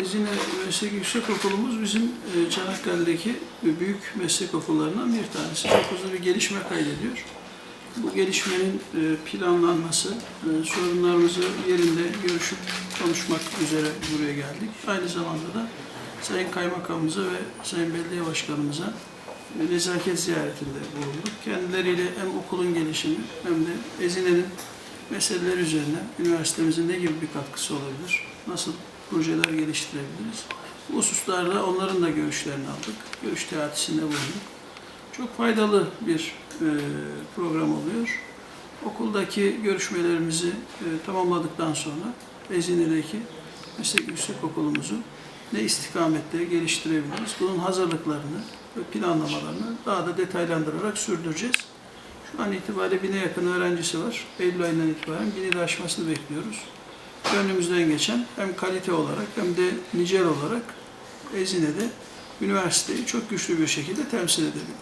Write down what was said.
Ezine Meslek Yüksekokulu'muz bizim e, Çanakkale'deki büyük meslek okullarından bir tanesi. Hızlı bir gelişme kaydediyor. Bu gelişmenin e, planlanması, e, sorunlarımızı yerinde görüşüp konuşmak üzere buraya geldik. Aynı zamanda da Sayın Kaymakamımıza ve Sayın Belediye Başkanımıza nezaket ziyaretinde bulunduk. Kendileriyle hem okulun gelişimi hem de Ezine'nin meseleleri üzerine üniversitemizin ne gibi bir katkısı olabilir, nasıl projeler geliştirebiliriz. Bu hususlarda onların da görüşlerini aldık. Görüş teatisinde bulunduk. Çok faydalı bir e, program oluyor. Okuldaki görüşmelerimizi e, tamamladıktan sonra Ezine'deki meslek yüksek okulumuzu ne istikamette geliştirebiliriz, bunun hazırlıklarını ve planlamalarını daha da detaylandırarak sürdüreceğiz. Şu an itibariyle bine yakın öğrencisi var. Eylül ayından itibaren bini de aşmasını bekliyoruz. Gönlümüzden geçen hem kalite olarak hem de nicel olarak Ezine'de üniversiteyi çok güçlü bir şekilde temsil edebilmek.